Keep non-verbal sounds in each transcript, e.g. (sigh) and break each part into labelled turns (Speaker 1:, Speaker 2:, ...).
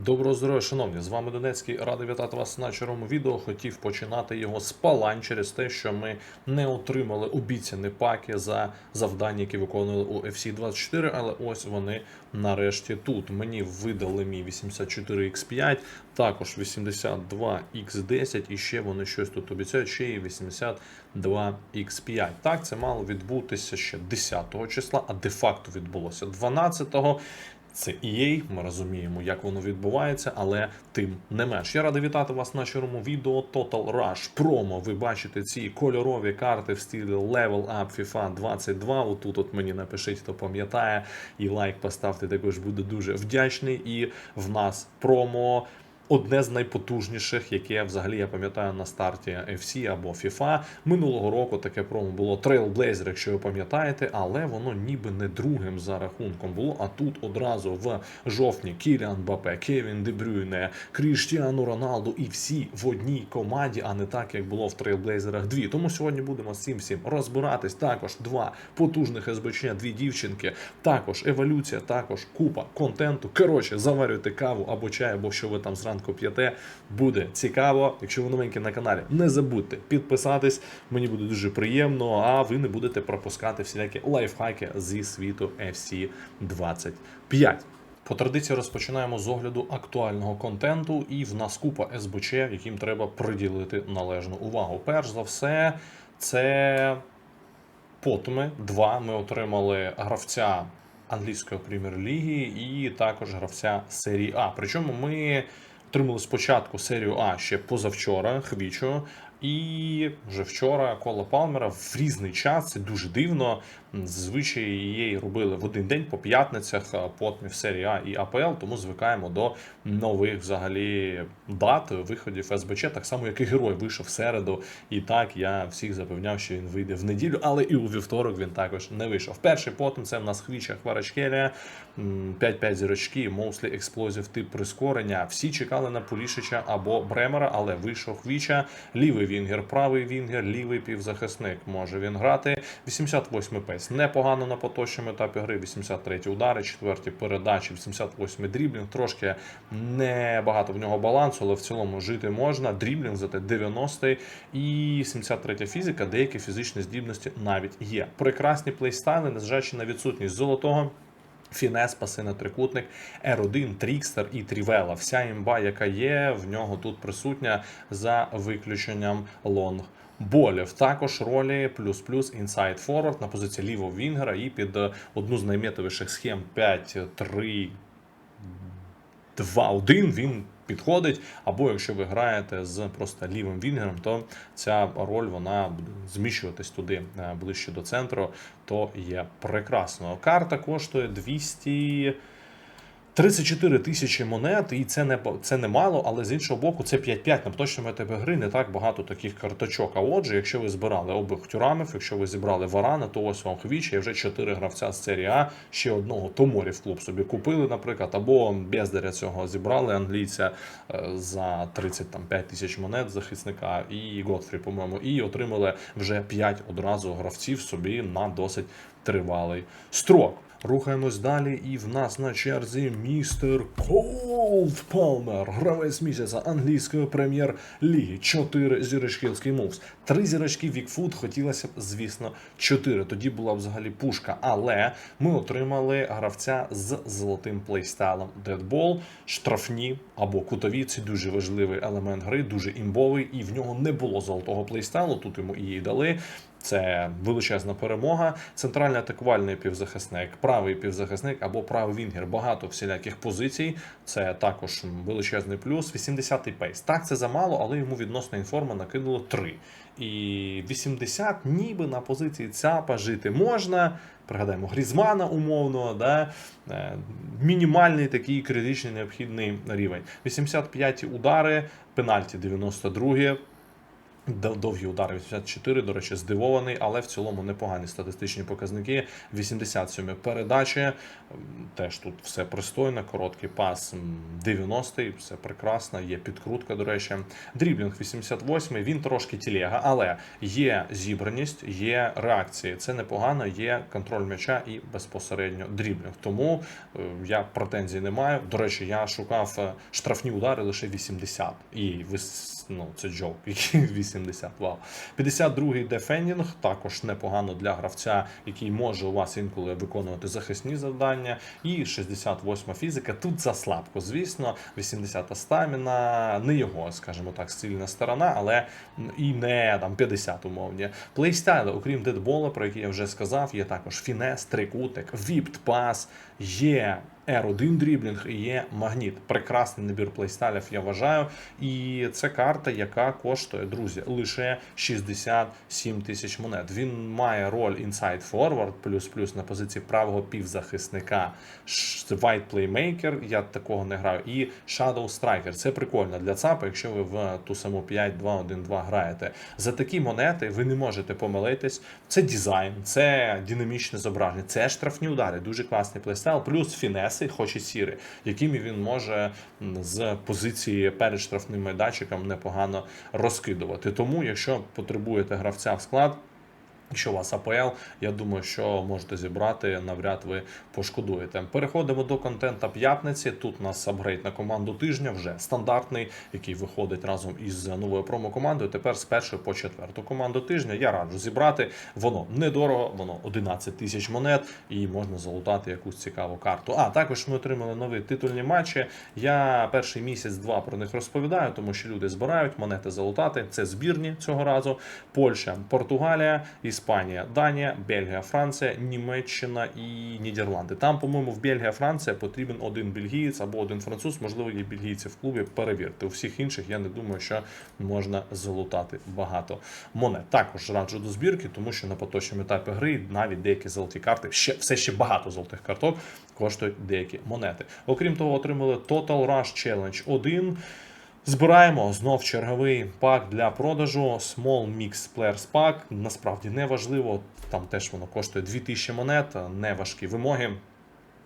Speaker 1: Доброго здоров'я, шановні! З вами Донецький. Радий вітати вас на червоному відео. Хотів починати його з палань через те, що ми не отримали обіцяні паки за завдання, які виконували у FC24, але ось вони нарешті тут. Мені видали мій 84X5, також 82X10 і ще вони щось тут обіцяють, ще і 82X5. Так, це мало відбутися ще 10 числа, а де-факто відбулося 12-го. Це EA, ми розуміємо, як воно відбувається, але тим не менш. Я радий вітати вас на щирому відео Total Rush Promo. Ви бачите ці кольорові карти в стилі Level Up FIFA 22. Отут от мені напишіть, хто пам'ятає, і лайк поставте також буде дуже вдячний. І в нас промо. Одне з найпотужніших, яке взагалі я пам'ятаю на старті FC або FIFA. Минулого року таке промо було Trailblazer, якщо ви пам'ятаєте, але воно ніби не другим за рахунком було. А тут одразу в жовтні Кіліан Бапе, Кевін Дебрюйне, Кріштіану Роналду і всі в одній команді, а не так, як було в Trailblazers 2. Тому сьогодні будемо з цим всім розбиратись. Також два потужних СБЧ, дві дівчинки, також еволюція, також купа контенту. Коротше, заварюйте каву або чай, або що ви там зранку п'єте. Буде цікаво. Якщо ви новенькі на каналі, не забудьте підписатись. Мені буде дуже приємно, а ви не будете пропускати всілякі лайфхаки зі світу FC 25. По традиції розпочинаємо з огляду актуального контенту, і в нас купа СБЧ, яким треба приділити належну увагу. Перш за все, це потоми. Два ми отримали гравця англійської прем'єр-ліги і також гравця серії А. Причому ми отримали спочатку серію А ще позавчора, Хвічо. І вже вчора Кола Палмера в різний час. Це дуже дивно. Зазвичай її робили в один день по п'ятницях, а потім в серії А і АПЛ, тому звикаємо до нових взагалі дат виходів СБЧ, так само як і герой вийшов в середу. І так я всіх запевняв, що він вийде в неділю, але і у вівторок він також не вийшов. Перший потім це в нас Хвіча Хварачкеля, 5-5 зірочки, Моуслі експлозив тип прискорення. Всі чекали на Полішича або Бремера, але вийшов Хвіча, лівий вінгер, правий вінгер, лівий півзахисник. Може він грати. 88-й пейс. Непогано на поточному етапі гри. 83 удари, 4-ті передачі, 88-й дріблінг. Трошки небагато в нього балансу, але в цілому жити можна. Дріблінг зате 90-й і 73 фізика. Деякі фізичні здібності навіть є. Прекрасні плейстайли, незважаючи на відсутність золотого. Фінес, пасина, трикутник, R1, Трікстер і Трівела. Вся імба, яка є, в нього тут присутня за виключенням лонг. Болів також ролі плюс-плюс інсайд форвард на позиції лівого вінгера і під одну з найметовіших схем 5-3 2-1 він підходить. Або якщо ви граєте з просто лівим вінгером, то ця роль вона буде зміщуватись туди е, ближче до центру, то є прекрасно. Карта коштує 200. 34 тисячі монет, і це не це не мало, але з іншого боку, це 5-5 на поточному етапі гри не так багато таких карточок. А отже, якщо ви збирали обох тюрамів, якщо ви зібрали варана, то ось вам хвічі, і вже 4 гравця з серії А, ще одного Томорів клуб собі купили, наприклад, або бездаря цього зібрали англійця е, за 35 тисяч монет захисника і Готфрі, по-моєму, і отримали вже 5 одразу гравців собі на досить тривалий строк. Рухаємось далі, і в нас на черзі містер Колд Палмер, гравець місяця англійської прем'єр-ліги. Чотири зірочки Moves. Три зірочки Вікфуд хотілося б, звісно, чотири. Тоді була взагалі пушка. Але ми отримали гравця з золотим плейстайлом Deadball, штрафні або кутові. Це дуже важливий елемент гри, дуже імбовий, і в нього не було золотого плейстайлу. Тут йому її дали. Це величезна перемога. Центральний атакувальний півзахисник, правий півзахисник або правий вінгер. Багато всіляких позицій. Це також величезний плюс. 80-й пейс. Так, це замало, але йому відносно інформа накинуло 3. І 80 ніби на позиції ЦАПа жити можна. Пригадаємо, Грізмана умовно, да? е, мінімальний такий критичний необхідний рівень. 85 удари, пенальті 92. Дов- Довгі удари 84, до речі, здивований, але в цілому непогані статистичні показники. 87 передачі. Теж тут все пристойно, короткий пас 90-й, все прекрасно, є підкрутка, до речі. Дріблінг 88, він трошки тілега, але є зібраність, є реакції. Це непогано, є контроль м'яча і безпосередньо дріблінг. Тому е, я претензій не маю. До речі, я шукав е, штрафні удари лише 80. І ви ну, це джок, який (laughs) 80, вау. 52-й дефендінг, також непогано для гравця, який може у вас інколи виконувати захисні завдання. І 68 фізика. Тут заслабко, звісно. 80-та стаміна, не його, скажімо так, сильна сторона, але і не там 50 умовні. Плейстайли, окрім дедбола, про який я вже сказав, є також фінес, трикутик, віпт пас, є R1 дріблінг і є магніт. Прекрасний набір плейстайлів, я вважаю. І це карта, яка коштує, друзі, лише 67 тисяч монет. Він має роль inside forward, плюс-плюс на позиції правого півзахисника. White Playmaker, я такого не граю. І Shadow Striker. Це прикольно для ЦАПа, якщо ви в ту саму 5-2-1-2 граєте. За такі монети ви не можете помилитись. Це дизайн, це динамічне зображення, це штрафні удари, дуже класний плейстайл, плюс фінеси, хоч і сіри, якими він може з позиції перед штрафним майданчиком непогано розкидувати. Тому, якщо потребуєте гравця в склад. Якщо у вас АПЛ, я думаю, що можете зібрати, навряд ви пошкодуєте. Переходимо до контента п'ятниці. Тут у нас апгрейд на команду тижня, вже стандартний, який виходить разом із новою промо-командою. Тепер з першої по четверту команду тижня. Я раджу зібрати. Воно недорого, воно 11 тисяч монет, і можна залутати якусь цікаву карту. А також ми отримали нові титульні матчі. Я перший місяць-два про них розповідаю, тому що люди збирають монети залутати. Це збірні цього разу. Польща, Португалія, Іспанія, Данія, Бельгія, Франція, Німеччина і Нідерланди. Там, по-моєму, в Бельгія, Франція потрібен один бельгієць або один француз. Можливо, є бельгійці в клубі. Перевірте. У всіх інших я не думаю, що можна залутати багато монет. Також раджу до збірки, тому що на поточному етапі гри навіть деякі золоті карти, ще все ще багато золотих карток коштують деякі монети. Окрім того, отримали Total Rush Challenge 1. Збираємо знов черговий пак для продажу. Small Mix Players Pack. Насправді не важливо. Там теж воно коштує 2000 монет, не важкі вимоги.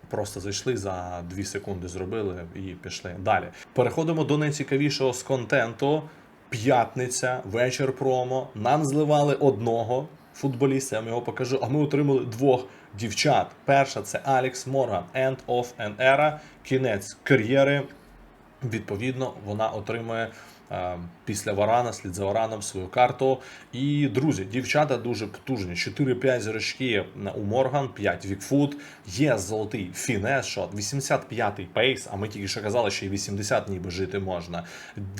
Speaker 1: Просто зайшли за 2 секунди, зробили і пішли далі. Переходимо до найцікавішого з контенту. П'ятниця, вечір промо. Нам зливали одного футболіста, я вам його покажу. А ми отримали двох дівчат. Перша це Алекс Морган, End of an Era, кінець кар'єри. Відповідно, вона отримує після Варана, слід за Вараном свою карту. І друзі, дівчата дуже потужні. 4-5 зірочки у Морган, 5 Вікфут. Є золотий фінес шот, 85-й пейс. А ми тільки що казали, що і 80 ніби жити можна.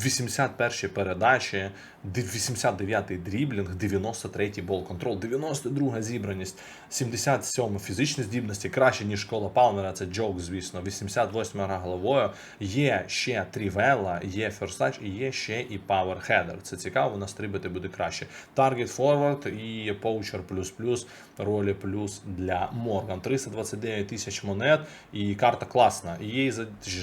Speaker 1: 81 передачі, 89-й дріблінг, 93-й бол контрол, 92 зібраність, 77 фізичні здібності, краще ніж школа Палмера. Це джок, звісно. 88 гра головою. Є ще Трівелла, є Touch і є ще і Power Header. Це цікаво, настрибити буде краще. Target Forward і Poacher плюс ролі плюс для Морган. 329 тисяч монет, і карта класна. Її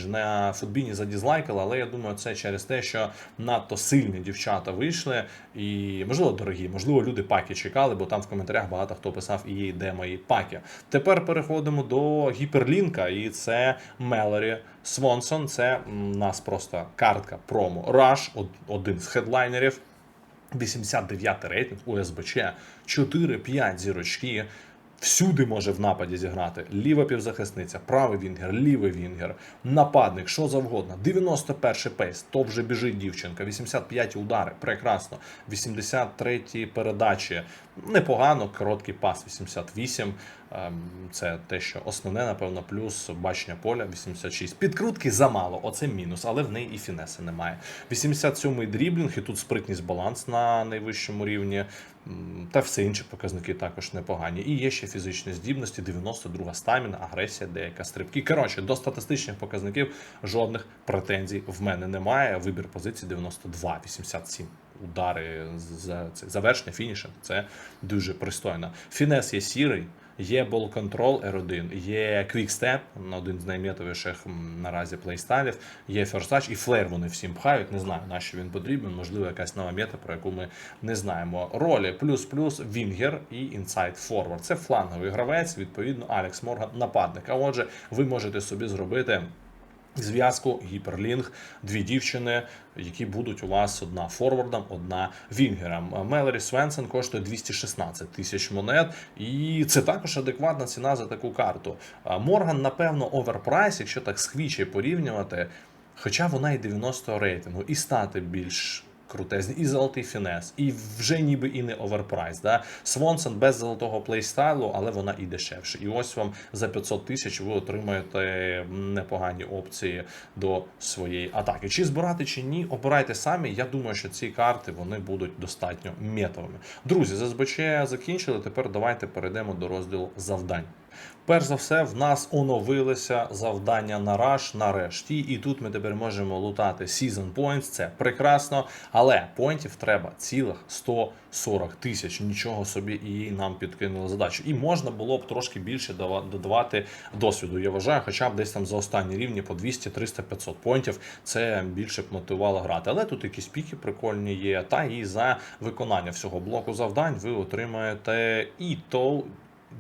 Speaker 1: на футбіні задізлайкали, але я думаю, це через те, що надто сильні дівчата вийшли, і можливо дорогі, можливо, люди паки чекали, бо там в коментарях багато хто писав і є де мої паки. Тепер переходимо до гіперлінка, і це Мелорі Свонсон. Це у нас просто картка промо Rush, один з хедлайнерів. 89 рейтинг УСБЧ, 4-5 зірочки. Всюди може в нападі зіграти. Ліва півзахисниця, правий вінгер, лівий вінгер, нападник, що завгодно. 91-й пейс, то вже біжить дівчинка. 85 удари, прекрасно. 83 передачі. Непогано, короткий пас 88. Ем, Це те, що основне, напевно, плюс бачення поля 86. Підкрутки замало, оце мінус, але в неї і фінеси немає. 87-й дріблінг, і тут спритність баланс на найвищому рівні. Та все інші показники також непогані. І є ще фізичні здібності, 92 стаміна, агресія, деяка стрибки. Коротше, до статистичних показників жодних претензій в мене немає. Вибір позиції 92, 87 удари за завершення фінішем. Це дуже пристойно. Фінес є сірий. Є Ball Control R1, є Quick один з найм'ятовіших наразі плейстайлів, є First Touch і Flare вони всім пхають. Не знаю, на що він потрібен. Можливо, якась нова мета, про яку ми не знаємо. Ролі плюс-плюс Вінгер і Inside Forward. Це фланговий гравець, відповідно, Алекс Морган нападник. А отже, ви можете собі зробити. Зв'язку гіперлінг, дві дівчини, які будуть у вас одна форвардом, одна вінгером. Мелері Свенсен коштує 216 тисяч монет, і це також адекватна ціна за таку карту. Морган, напевно, оверпрайс, якщо так з порівнювати, хоча вона і 90 рейтингу, і стати більш. Крутезні, і золотий фінес, і вже ніби і не оверпрайс. Да? Свонсен без золотого плейстайлу, але вона і дешевше. І ось вам за 500 тисяч ви отримаєте непогані опції до своєї атаки. Чи збирати, чи ні, обирайте самі. Я думаю, що ці карти вони будуть достатньо метовими. Друзі, за СБЧ закінчили. Тепер давайте перейдемо до розділу завдань. Перш за все, в нас оновилися завдання на раш нарешті, і тут ми тепер можемо лутати Season Points, це прекрасно, але поінтів треба цілих 140 тисяч. Нічого собі і нам підкинули задачу. І можна було б трошки більше додавати досвіду. Я вважаю, хоча б десь там за останні рівні по 200, 300, 500 поінтів це більше б мотивувало грати. Але тут якісь піки прикольні є. Та і за виконання всього блоку завдань ви отримаєте і то.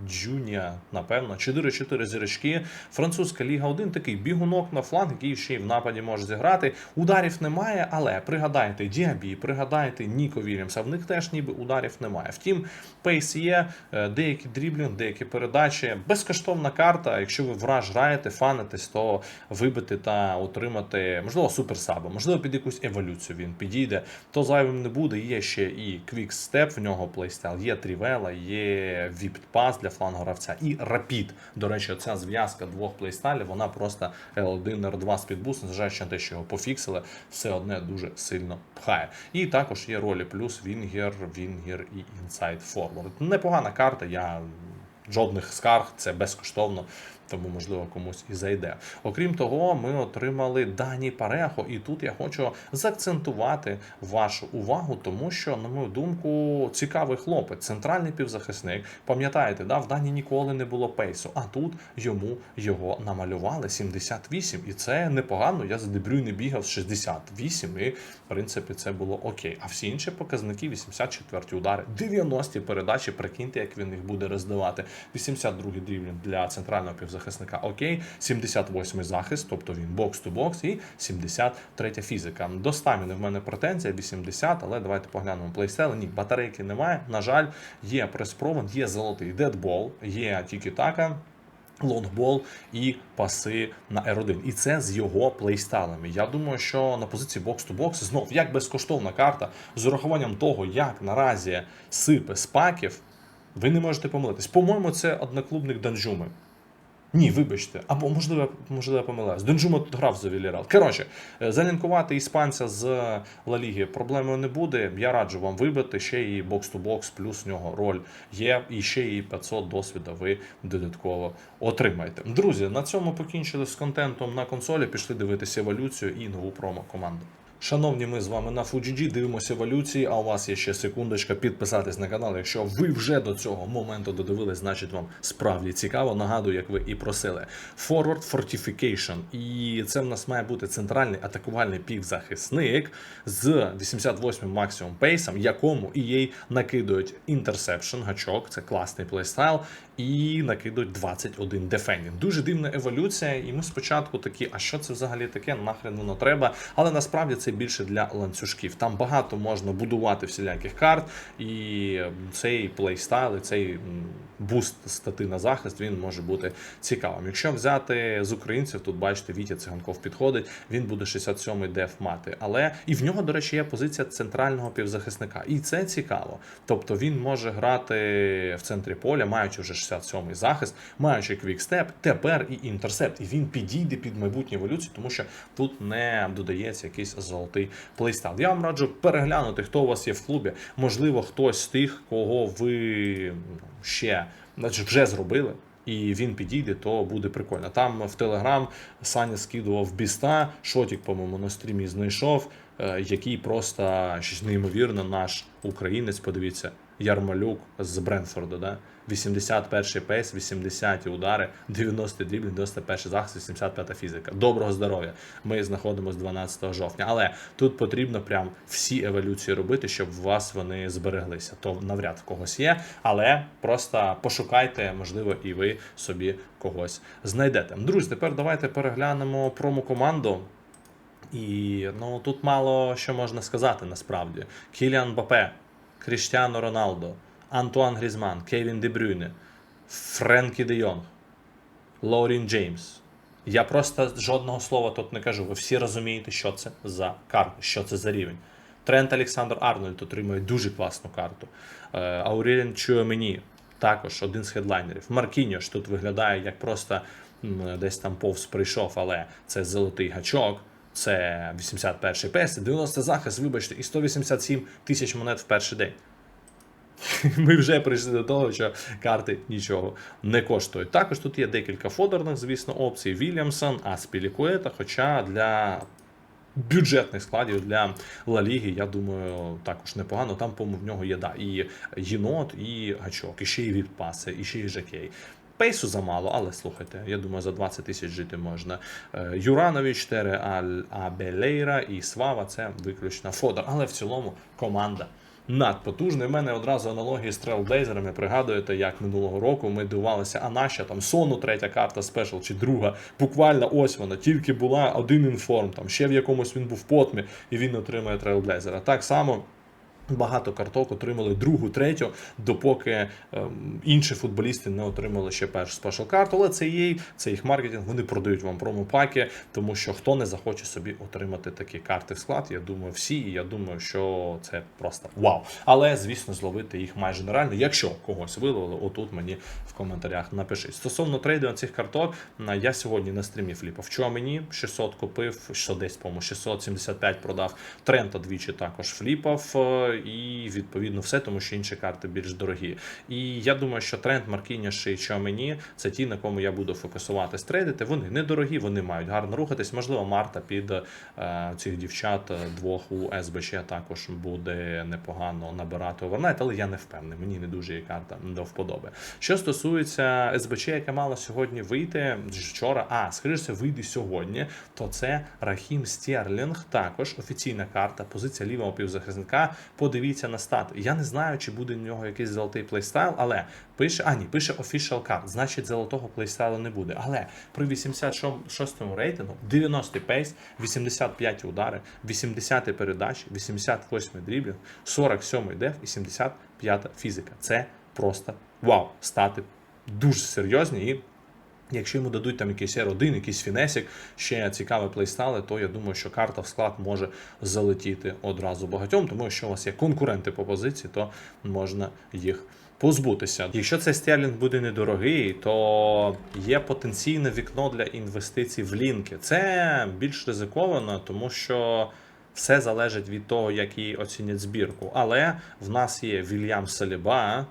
Speaker 1: Джуніа, напевно, 4-4 зірочки. Французька Ліга 1 такий бігунок на фланг, який ще й в нападі може зіграти. Ударів немає, але пригадайте Діабі, пригадайте Ніко Вільямса. В них теж ніби ударів немає. Втім, пейс є, е, деякі дріблінг, деякі передачі. Безкоштовна карта. Якщо ви враж граєте, фанитесь, то вибити та отримати, можливо, суперсаба, можливо, під якусь еволюцію він підійде, то зайвим не буде. Є ще і Step, в нього плейстайл, є Трівела, є Vipped Pass флангу гравця. і Rapid. До речі, ця зв'язка двох плейстайлів, вона просто L1, R2 спідбус, незважаючи на те, що його пофіксили, все одне дуже сильно пхає. І також є ролі плюс Вінгер, Вінгер і інсайд форвард. Непогана карта, я жодних скарг, це безкоштовно. Тому, можливо, комусь і зайде. Окрім того, ми отримали Дані Парехо, і тут я хочу заакцентувати вашу увагу, тому що, на мою думку, цікавий хлопець, центральний півзахисник. Пам'ятаєте, да, в Дані ніколи не було пейсу, а тут йому його намалювали 78. І це непогано. Я за Дебрюйне бігав з 68, і в принципі це було окей. А всі інші показники 84 удари, 90 передачі. Прикиньте, як він їх буде роздавати. 82 дрівлін для центрального півзахисника. Окей, 78 захист, тобто він бокс-то-бокс, і 73 фізика. До стаміни в мене претензія 80, але давайте поглянемо плейстайл. Ні, батарейки немає. На жаль, є преспровен, є золотий дедбол, є тікі-така. Лонгбол і паси на R1. І це з його плейстайлами. Я думаю, що на позиції бокс-то-бокс знов як безкоштовна карта з урахуванням того, як наразі сипе спаків, ви не можете помилитись. По-моєму, це одноклубник Данжуми. Ні, вибачте, або можливо, можливо, я помиляюсь. Донжума тут грав за Вілірал. Коротше, е, залінкувати іспанця з Ла Ліги проблемою не буде. Я раджу вам вибити ще і бокс-то-бокс, плюс в нього роль є, і ще і 500 досвіду ви додатково отримаєте. Друзі, на цьому покінчили з контентом на консолі. Пішли дивитися еволюцію і нову промо-команду. Шановні, ми з вами на FUGG, дивимося еволюції, а у вас є ще секундочка підписатись на канал. Якщо ви вже до цього моменту додивились, значить вам справді цікаво. Нагадую, як ви і просили. Forward Fortification. І це в нас має бути центральний атакувальний півзахисник з 88 максимум пейсом, якому і їй накидують Interception, гачок, це класний плейстайл, і накидують 21 дефендінг. Дуже дивна еволюція, і ми спочатку такі, а що це взагалі таке? Нахрен воно треба. Але насправді це більше для ланцюжків. Там багато можна будувати всіляких карт, і цей плейстайл, і цей буст стати на захист, він може бути цікавим. Якщо взяти з українців, тут бачите, Вітя Циганков підходить, він буде 67-й деф мати. Але і в нього, до речі, є позиція центрального півзахисника. І це цікаво. Тобто він може грати в центрі поля, маючи вже 67-й захист, маючи квікстеп, тепер і інтерсепт. І він підійде під майбутню еволюцію, тому що тут не додається якийсь золотий плейстайл. Я вам раджу переглянути, хто у вас є в клубі. Можливо, хтось з тих, кого ви м, ще значить, вже зробили. І він підійде, то буде прикольно. Там в Телеграм Саня скидував біста, шотік, по-моєму, на стрімі знайшов, е, який просто щось неймовірно, наш українець, подивіться, Ярмолюк з Бренфорду, да? 81-й пейс, 80-ті удари, 90 дрібл, 91 захист, 85 фізика. Доброго здоров'я. Ми знаходимося 12 жовтня. Але тут потрібно прям всі еволюції робити, щоб у вас вони збереглися. То навряд в когось є, але просто пошукайте, можливо, і ви собі когось знайдете. Друзі, тепер давайте переглянемо промо-команду. І ну тут мало що можна сказати насправді. Кіліан Бапе, Кріштіано Роналдо, Антуан Грізман, Кевін Де Брюйне, Френкі Де Йонг, Лорін Джеймс. Я просто жодного слова тут не кажу. Ви всі розумієте, що це за карта, що це за рівень. Трент Олександр Арнольд отримує дуже класну карту. Е, Ауреліан Чуемені також один з хедлайнерів. Маркіньош тут виглядає як просто десь там повз прийшов, але це золотий гачок. Це 81 пес, 90 захист, вибачте, і 187 тисяч монет в перший день. (laughs) Ми вже прийшли до того, що карти нічого не коштують. Також тут є декілька фодерних, звісно, опцій. Вільямсон, Аспілікуета, хоча для бюджетних складів для Ла Ліги, я думаю, також непогано. Там, по-моєму, в нього є да, і єнот, і гачок, і ще й відпаси, і ще й жакей. Пейсу замало, але слухайте, я думаю, за 20 тисяч жити можна. Е, Юранович, Тере Абелейра і Свава це виключно фодер. Але в цілому команда надпотужна. У мене одразу аналогії з Trailblazerами. Пригадуєте, як минулого року ми дивувалися, а наша там Сону третя карта спешл чи друга. Буквально ось вона, тільки була один інформ, там ще в якомусь він був потмі, і він отримує Trailblazer. Так само. Багато карток отримали другу, третю, допоки ем, інші футболісти не отримали ще першу спешл карту. Але це є, це їх маркетинг. Вони продають вам промопаки, тому що хто не захоче собі отримати такі карти в склад. Я думаю, всі, і я думаю, що це просто вау. Але звісно, зловити їх майже нереально. Якщо когось виловили, отут мені в коментарях напишіть. Стосовно трейду цих карток, я сьогодні на стрімі фліпав. Що мені 600 купив, що десь по-моєму 675 продав. Трента двічі також фліпав. І відповідно все, тому що інші карти більш дорогі. І я думаю, що тренд Маркініш і Чомені це ті, на кому я буду фокусуватись трейдити. Вони недорогі, вони мають гарно рухатись. Можливо, Марта під е, цих дівчат е, двох у СБЧ також буде непогано набирати овернайт, але я не впевнений. Мені не дуже є карта до вподоби. Що стосується СБЧ, яка мала сьогодні вийти вчора, а скоріше вийде сьогодні, то це Рахім Стерлінг, також офіційна карта, позиція лівого півзахисника. Подивіться на стат. Я не знаю, чи буде в нього якийсь золотий плейстайл, але пише, а ні, пише official card, значить золотого плейстайлу не буде. Але при 86-му рейтингу 90 пейс, 85 удари, 80 передачі, 88 дріблінг, 47 деф і 75 фізика. Це просто вау, стати дуже серйозні і Якщо йому дадуть там якийсь R1, якийсь фінесік, ще цікаві плейстайли, то я думаю, що карта в склад може залетіти одразу багатьом, тому якщо у вас є конкуренти по позиції, то можна їх позбутися. Якщо цей стерлінг буде недорогий, то є потенційне вікно для інвестицій в лінки. Це більш ризиковано, тому що. Все залежить від того, як її оцінять збірку. Але в нас є Вільям Саліба,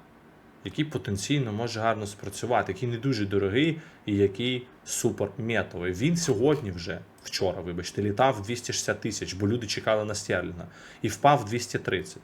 Speaker 1: який потенційно може гарно спрацювати, який не дуже дорогий і який супер метовий. Він сьогодні вже, вчора, вибачте, літав 260 тисяч, бо люди чекали на Стерліна і впав 230.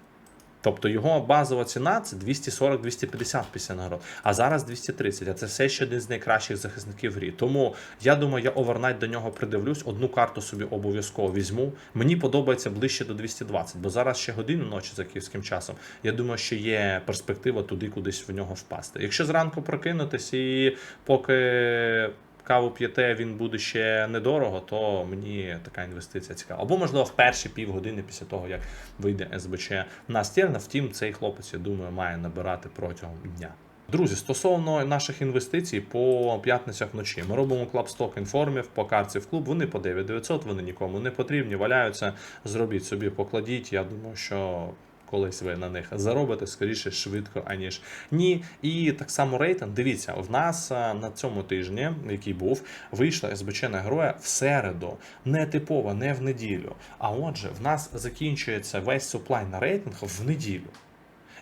Speaker 1: Тобто його базова ціна це 240-250 після нагород, а зараз 230, а це все ще один з найкращих захисників грі. Тому я думаю, я овернайт до нього придивлюсь, одну карту собі обов'язково візьму. Мені подобається ближче до 220, бо зараз ще година ночі за київським часом. Я думаю, що є перспектива туди кудись в нього впасти. Якщо зранку прокинутись і поки. Каву п'єте, він буде ще недорого, то мені така інвестиція цікава. Або, можливо, в перші півгодини після того, як вийде СБЧ на Стерна. Втім, цей хлопець, я думаю, має набирати протягом дня. Друзі, стосовно наших інвестицій по п'ятницях вночі, ми робимо клабсток інформів по карці в клуб. Вони по 9900, вони нікому не потрібні, валяються. Зробіть собі, покладіть. Я думаю, що. Колись ви на них заробите скоріше швидко, аніж ні. І так само рейтинг. Дивіться, в нас на цьому тижні, який був, вийшла СБЧ на героя в середу, не типово, не в неділю. А отже, в нас закінчується весь суплай на рейтинг в неділю.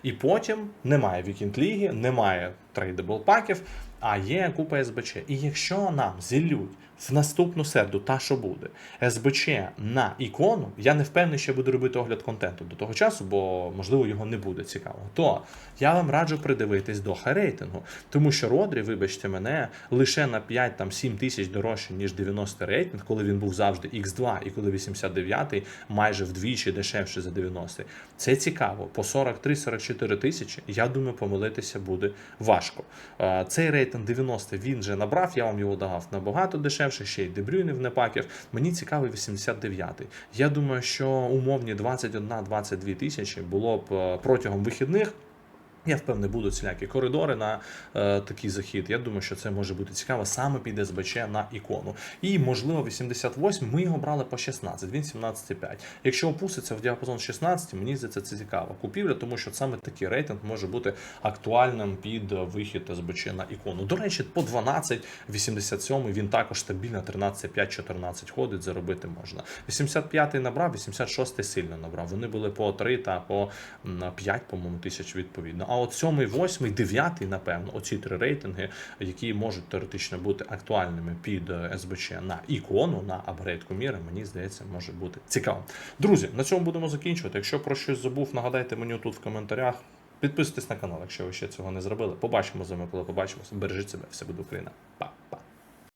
Speaker 1: І потім немає вікінд ліги, немає трейдабл паків, а є купа СБЧ. І якщо нам зілють В наступну середу, та що буде, СБЧ на ікону, я не впевнений, що я буду робити огляд контенту до того часу, бо можливо його не буде цікаво. То я вам раджу придивитись до хай-рейтингу, тому що Родрі, вибачте мене, лише на 5-7 тисяч дорожче, ніж 90 рейтинг, коли він був завжди X2 і коли 89 майже вдвічі дешевше за 90. Це цікаво. По 43-44 тисячі, я думаю, помилитися буде важко. Е, Цей рейтинг 90 він вже набрав, я вам його дав набагато дешевше, ще й дебрюйнів не паків. Мені цікавий 89-й. Я думаю, що умовні 21-22 тисячі було б е, протягом вихідних. Я впевнений, будуть всілякі коридори на е, такий захід. Я думаю, що це може бути цікаво саме під СБЧ на ікону. І можливо, 88 ми його брали по 16, він 17,5. Якщо опуститься в діапазон 16, мені здається, це цікава купівля, тому що саме такий рейтинг може бути актуальним під вихід СБЧ на ікону. До речі, по 12, 87 він також стабільно 13,5-14 ходить, заробити можна. 85-й набрав, 86-й сильно набрав. Вони були по 3 та по 5, по-моєму, тисяч відповідно. А от 7, 8, 9, напевно, оці три рейтинги, які можуть теоретично бути актуальними під е, СБЧ на ікону, на апгрейд куміри, мені здається, може бути цікаво. Друзі, на цьому будемо закінчувати. Якщо про щось забув, нагадайте мені тут в коментарях. Підписуйтесь на канал, якщо ви ще цього не зробили. Побачимо з вами, коли побачимося. Бережіть себе, все буде Україна. Па!